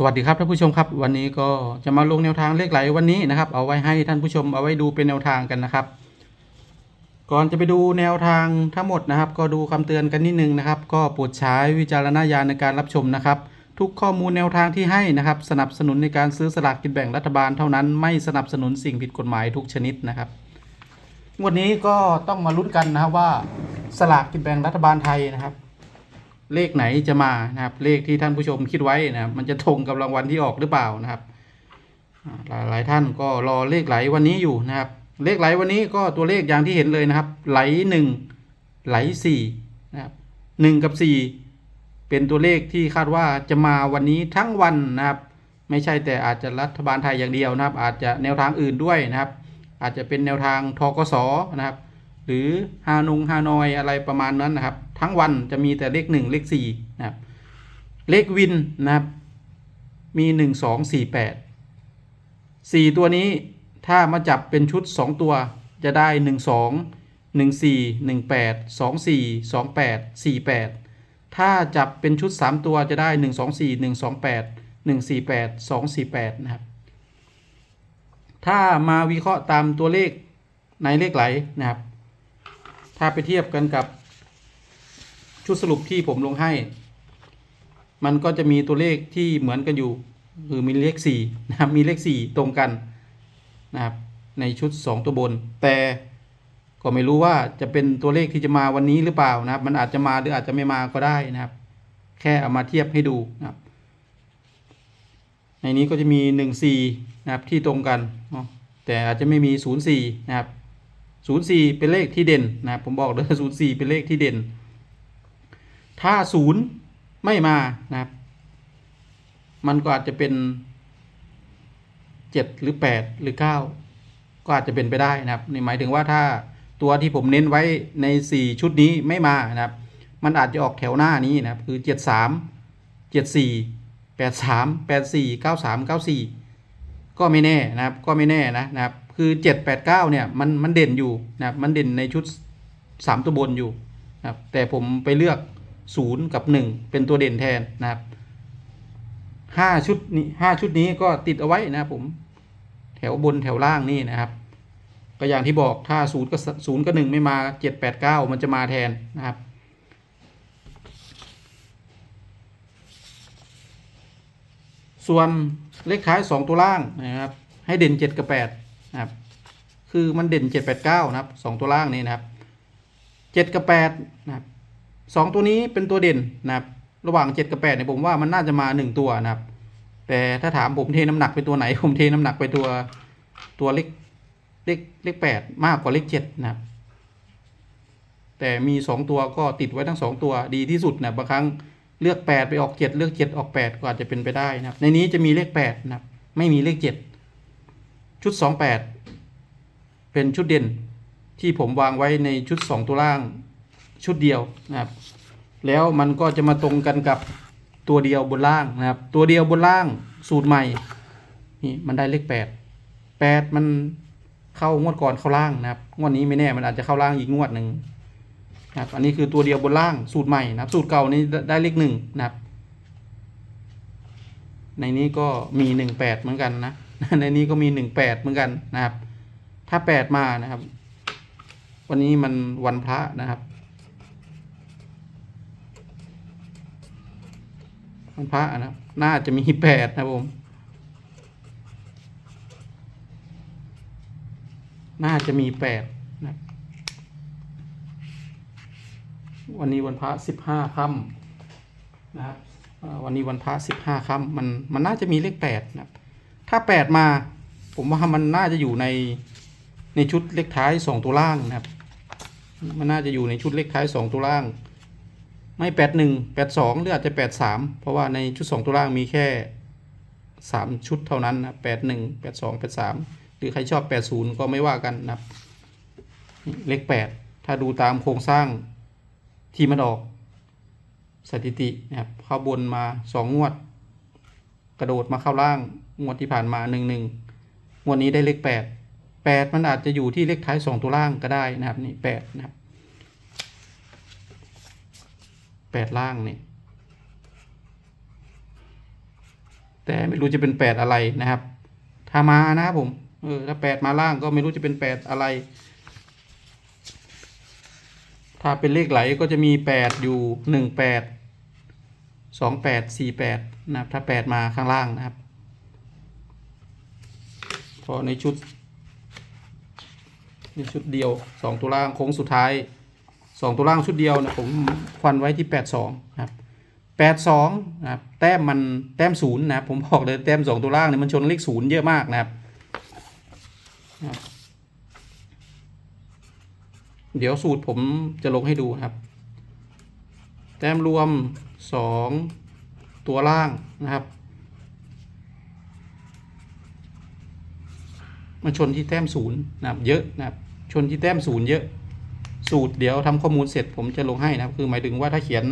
สวัสดีครับท่านผู้ชมครับ วันนี้ก็จะมาลงแนวทางเลขไหลวันนี้นะครับ เอาไว้ให้ท่านผู้ชมเอาไว้ดูเป็นแนวทางกันนะครับ ก่อนจะไปดูแนวทางทั้งหมดนะครับ ก็ดูคำเตือนกันนิดนึงนะครับ ก็โปรดใช้วิจารณญาณในการรับชมนะครับ ทุกข้อมูลแนวทางที่ให้นะครับ สนับสนุนในการซื้อสลากกินแบ่งรัฐบาลเท่านั้นไม่สนับสนุนสิ่งผิดกฎหมายทุกชนิดนะครับวันนี้ก็ต้องมาลุ้นกันนะครับว่าสลากกินแบ่งรัฐบาลไทยนะครับ เลขไหนจะมานะครับ เลขที่ท่านผู้ชมคิดไว้นะครับ มันจะตรงกับรางวัลที่ออกหรือเปล่านะครับหลายหลายท่านก็รอเลขไหลวันนี้อยู่นะครับ เลขไหลวันนี้ก็ตัวเลขอย่างที่เห็นเลยนะครับ ไหลหนึ่งไหลสี่นะครับหนึ่งกับสี่เป็นตัวเลขที่คาดว่าจะมาวันนี้ทั้งวันนะครับ ไม่ใช่แต่อาจจะรัฐบาลไทยอย่างเดียวนะครับ อาจจะแนวทางอื่นด้วยนะครับ อาจจะเป็นแนวทางทกสนะครับ หรือฮานงฮานอยอะไรประมาณนั้นนะครับ ทั้งวันจะมีแต่เลขหนึ่งเลขสี่นะครับเลขวินนะครับมีหนึ่งสองสี่แปดสี่ตัวนี้ถ้ามาจับเป็นชุดสองตัวจะได้หนึ่งสองหนึ่งสี่หนึ่งแปดสองสี่สองแปดสี่แปดถ้าจับเป็นชุดสามตัวจะได้หนึ่งสองสี่หนึ่งสองแปดหนึ่งสี่แปดสองสี่แปดนะครับ ถ้ามาวิเคราะห์ตามตัวเลขในเลขไหลนะครับ ถ้าไปเทียบกันกับ ชุดสรุปที่ผมลงให้ มันก็จะมีตัวเลขที่เหมือนกันอยู่ คือมีเลขสี่นะครับมีเลขสี่ตรงกันนะครับในชุดสองตัวบน แต่ก็ไม่รู้ว่าจะเป็นตัวเลขที่จะมาวันนี้หรือเปล่านะครับ มันอาจจะมาหรืออาจจะไม่มาก็ได้นะครับ แค่เอามาเทียบให้ดูนะครับ ในนี้ก็จะมีหนึ่งสี่นะครับที่ตรงกันเนาะแต่อาจจะไม่มีศูนย์สี่นะครับศูนย์สี่เป็นเลขที่เด่นนะครับผมบอกเลยศูนย์สี่เป็นเลขที่เด่น ถ้าศูนย์ไม่มานะครับ มันก็อาจจะเป็นเจ็ดหรือแปดหรือเก้าก็อาจจะเป็นไปได้นะครับนี่หมายถึงว่าถ้าตัวที่ผมเน้นไว้ในสี่ชุดนี้ไม่มานะครับ มันอาจจะออกแถวหน้านี้นะครับคือเจ็ดสามเจ็ดสี่แปดสามแปดสี่เก้าสามเก้าสี่ก็ไม่แน่นะครับก็ไม่แน่นะนะครับคือเจ็ดแปดเก้าเนี่ยมันมันเด่นอยู่นะครับมันเด่นในชุดสามตัวบนอยู่นะครับแต่ผมไปเลือก ศูนย์กับหนึ่งเป็นตัวเด่นแทนนะครับห้าชุดนี้ห้าชุดนี้ก็ติดเอาไว้นะครับผมแถวบนแถวล่างนี่นะครับ ก็อย่างที่บอกถ้าศูนย์กับศูนย์กับหนึ่งไม่มาเจ็ดแปดเก้ามันจะมาแทนนะครับ ส่วนเลขท้ายสองตัวล่างนะครับ ให้เด่นเจ็ดกับแปดนะครับคือมันเด่นเจ็ดแปดเก้านะครับสองตัวล่างนี่นะครับเจ็ดกับแปดนะครับ สองตัวนี้เป็นตัวเด่นนะครับ ระหว่างเจ็ดกับแปดเนี่ยผมว่ามันน่าจะมาหนึ่งตัวนะครับ แต่ถ้าถามผมเทน้ำหนักไปตัวไหน ผมเทน้ำหนักไปตัวตัวเลขเลขเลขแปดมากกว่าเลขเจ็ดนะครับ แต่มีสองตัวก็ติดไว้ทั้งสองตัวดีที่สุดนะบางครั้งเลือกแปดไปออกเจ็ดเลือกเจ็ดออกแปดก็อาจจะเป็นไปได้นะครับ ในนี้จะมีเลขแปดนะครับ ไม่มีเลขเจ็ดชุดสองแปดเป็นชุดเด่นที่ผมวางไว้ในชุดสองตัวล่าง ชุดเดียวนะครับแล้วมันก็จะมาตรงกันกับตัวเดียวบนล่างนะครับ ตัวเดียวบนล่างสูตรใหม่นี่มันได้เลขแปดแปดมันเข้างวดก่อนเข้าล่างนะครับงวดนี้ไม่แน่มันอาจจะเข้าล่างอีกงวดหนึ่งนะครับอันนี้คือตัวเดียวบนล่างสูตรใหม่นะครับ สูตรเก่านี้ได้เลขหนึ่งนะครับ ในนี้ก็มีหนึ่งแปดเหมือนกันนะในนี้ก็มีหนึ่งแปดเหมือนกันนะครับ ถ้าแปดมานะครับ วันนี้มันวันพระนะครับ วันพระนะครับ น่าจะมีแปดนะครับผม น่าจะมีแปดนะครับวันนี้วันพระสิบห้าค่ำนะครับวันนี้วันพระสิบห้าค่ำมันมันน่าจะมีเลขแปดนะครับ ถ้าแปดมา ผมว่ามันน่าจะอยู่ในในชุดเลขท้ายสองตัวล่างนะครับ มันน่าจะอยู่ในชุดเลขท้ายสองตัวล่าง ไม่แปดหนึ่งแปดสองหรืออาจจะแปดสามเพราะว่าในชุดสองตัวล่างมีแค่สามชุดเท่านั้นนะแปดหนึ่งแปดสองแปดสามหรือใครชอบแปดศูนย์ก็ไม่ว่ากันนะครับเลขแปดถ้าดูตามโครงสร้างที่มันออกสถิตินะครับเข้าบนมาสองงวด กระโดดมาเข้าล่างงวดที่ผ่านมาหนึ่งหนึ่งงวดนี้ได้เลขแปดแปดมันอาจจะอยู่ที่เลขท้ายสองตัวล่างก็ได้นะครับนี่แปดนะครับ แปดล่างนี่แต่ไม่รู้จะเป็นแปดอะไรนะครับ ถ้ามานะครับผม เออถ้าแปดมาล่างก็ไม่รู้จะเป็นแปดอะไร ถ้าเป็นเลขไหลก็จะมีแปดอยู่หนึ่งแปดสองแปดสี่แปดนะครับ ถ้าแปดมาข้างล่างนะครับพอในชุดในชุดเดียวสองตัวล่างโค้งสุดท้าย สองตัวล่างชุดเดียวนะผมฟันไว้ที่แปดสองครับแปดสองนะครับแต้มมันแต้มศูนย์นะผมบอกเลยแต้มสองตัวล่างเนี่ยมันชนเลขศูนย์เยอะมากนะครับเดี๋ยวสูตรผมจะลงให้ดูครับ แต้มรวมสองตัวล่างนะครับ มันชนที่แต้มศูนย์นะครับเยอะนะครับ ชนที่แต้มศูนย์เยอะ สูตรเดี๋ยวทำข้อมูลเสร็จผมจะลงให้นะครับ คือหมายถึงว่าถ้าเขียน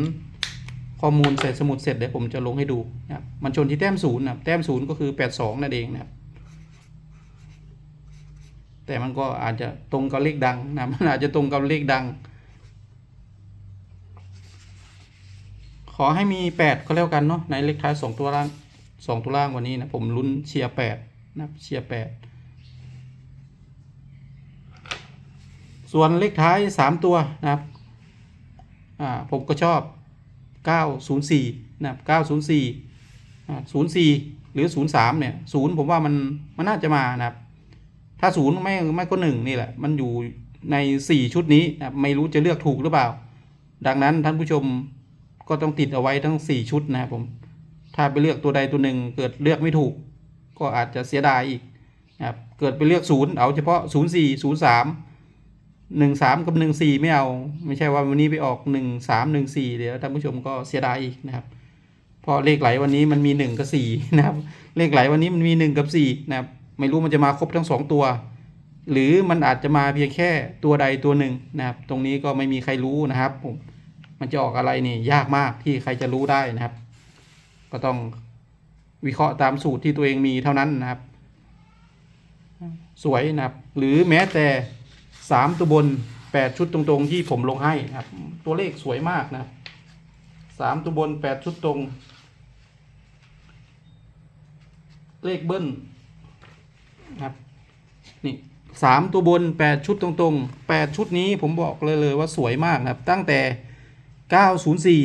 ข้อมูลเสร็จสมุดเสร็จเดี๋ยวผมจะลงให้ดูนะครับมันชนที่แต้มศูนย์นะแต้มศูนย์ก็คือแปดสองนั่นเองนะครับ แต่มันก็อาจจะตรงกับเลขดังนะมันอาจจะตรงกับเลขดัง ขอให้มีแปดก็แล้วกันเนาะในเลขท้ายสองตัวล่างสองตัวล่างวันนี้นะผมลุ้นเชียร์แปดนะครับเชียร์แปด ส่วนเลขท้ายสามตัวนะครับผมก็ชอบเก้าศูนย์สี่นะครับเก้าศูนย์สี่ศูนย์สี่หรือศูนย์สามเนี่ยศูนย์ผมว่ามันมันน่าจะมานะครับ ถ้าศูนย์ไม่ไม่ก็หนึ่งนี่แหละ มันอยู่ในสี่ชุดนี้นะไม่รู้จะเลือกถูกหรือเปล่า ดังนั้นท่านผู้ชมก็ต้องติดเอาไว้ทั้งสี่ชุดนะครับผม ถ้าไปเลือกตัวใดตัวหนึ่งเกิดเลือกไม่ถูก ก็อาจจะเสียดายอีกนะครับ เกิดไปเลือกศูนย์เอาเฉพาะศูนย์สี่ศูนย์สาม หนึ่งสามกับหนึ่งสี่ไม่เอา ไม่ใช่ว่าวันนี้ไปออกหนึ่งสามหนึ่งสี่เดี๋ยวท่านผู้ชมก็เสียดายอีกนะครับเพราะเลขไหลวันนี้มันมีหนึ่งกับสี่นะครับ เลขไหลวันนี้มันมีหนึ่งกับสี่นะครับ ไม่รู้มันจะมาครบทั้งสองตัว หรือมันอาจจะมาเพียงแค่ตัวใดตัวหนึ่งนะครับ ตรงนี้ก็ไม่มีใครรู้นะครับผมมันจะออกอะไรนี่ยากมากที่ใครจะรู้ได้นะครับ ก็ต้องวิเคราะห์ตามสูตรที่ตัวเองมีเท่านั้นนะครับ สวยนะครับ หรือแม้แต่ สามตัวบนแปดชุดตรงๆที่ผมลงให้นะครับ ตัวเลขสวยมากนะครับสามตัวบนแปดชุดตรง เลขเบิ้ลนะครับนี่สามตัวบนแปดชุดตรงๆแปดชุดนี้ผมบอกเลยเลยว่าสวยมากนะครับ ตั้งแต่เก้าศูนย์สี่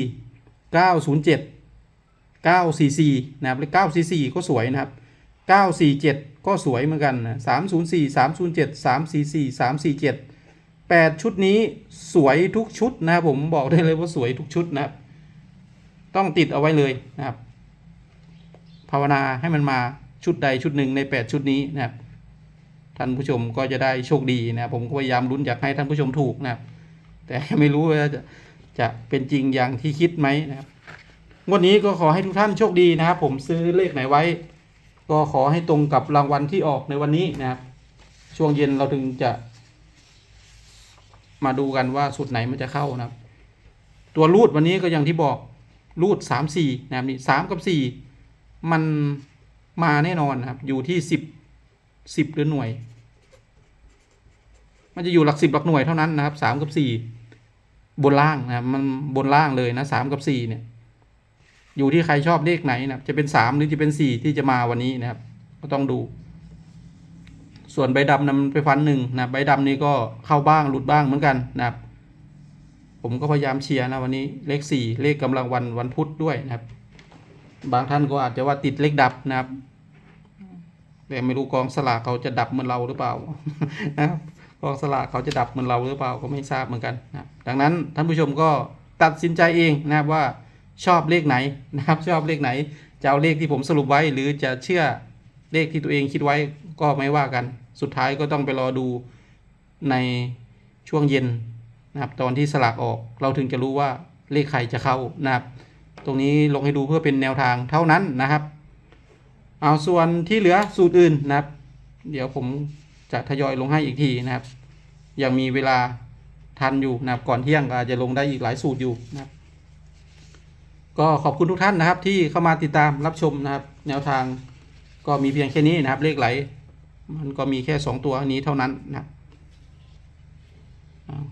เก้าศูนย์เจ็ดเก้าสี่สี่นะครับเลขเก้าสี่สี่ก็สวยนะครับเก็สวยเหมือนกันนะสามศูนย์สี่สามศูนย์เจ็ดสามสี่สี่สามสี่เจ็ดแปดชุดนี้สวยทุกชุดนะผมบอกได้เลยว่าสวยทุกชุดนะครับต้องติดเอาไว้เลยนะครับ ภาวนาให้มันมาชุดใดชุดหนึ่งใน 8 ชุดนี้นะครับ ท่านผู้ชมก็จะได้โชคดีนะผมก็พยายามลุ้นอยากให้ท่านผู้ชมถูกนะครับ แต่ไม่รู้ว่าจะจะเป็นจริงอย่างที่คิดไหมนะครับงวดนี้ก็ขอให้ทุกท่านโชคดีนะครับ ผมซื้อเลขไหนไว้ ก็ขอให้ตรงกับรางวัลที่ออกในวันนี้นะครับ ช่วงเย็นเราถึงจะ มาดูกันว่าสุดไหนมันจะเข้านะครับ ตัวรูดวันนี้ก็อย่างที่บอกรูดสามสี่นะครับนี่สามกับสี่มันมาแน่นอนนะครับ อยู่ที่สิบสิบหรือหน่วย มันจะอยู่หลักสิบหลักหน่วยเท่านั้นนะครับสามกับสี่บนล่างนะครับมันบนล่างเลยนะสามกับสี่เนี่ย อยู่ที่ใครชอบเลขไหนนะครับ จะเป็นสามหรือจะเป็นสี่ที่จะมาวันนี้นะครับ ก็ต้องดู ส่วนใบดำนั้นไปฟันหนึ่งนะใบดำนี้ก็เข้าบ้างหลุดบ้างเหมือนกันนะครับ ผมก็พยายามเชียร์นะวันนี้เลขสี่เลขกำลังวันวันพุธด้วยนะครับ บางท่านก็อาจจะว่าติดเลขดับนะครับแต่ไม่รู้กองสลากเขาจะดับเหมือนเราหรือเปล่านะครับกองสลากเขาจะดับเหมือนเราหรือเปล่าก็ไม่ทราบเหมือนกันนะดังนั้นท่านผู้ชมก็ตัดสินใจเองนะครับว่า ชอบเลขไหนนะครับ ชอบเลขไหน จะเอาเลขที่ผมสรุปไว้ หรือจะเชื่อเลขที่ตัวเองคิดไว้ก็ไม่ว่ากัน สุดท้ายก็ต้องไปรอดูในช่วงเย็นนะครับตอนที่สลากออกเราถึงจะรู้ว่าเลขใครจะเข้านะครับ ตรงนี้ลงให้ดูเพื่อเป็นแนวทางเท่านั้นนะครับ เอาส่วนที่เหลือสูตรอื่นนะครับ เดี๋ยวผมจะทยอยลงให้อีกทีนะครับ ยังมีเวลาทันอยู่นะครับก่อนเที่ยงก็อาจจะลงได้อีกหลายสูตรอยู่นะครับ ก็ขอบคุณทุกท่านนะครับ ที่เข้ามาติดตามรับชมนะครับ แนวทางก็มีเพียงแค่นี้นะครับ เลขไหล มันก็มีแค่สองตัวนี้เท่านั้นนะครับ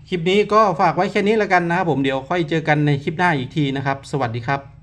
คลิปนี้ก็ฝากไว้แค่นี้แล้วกันนะครับผมเดี๋ยวค่อยเจอกันในคลิปหน้าอีกทีนะครับ สวัสดีครับ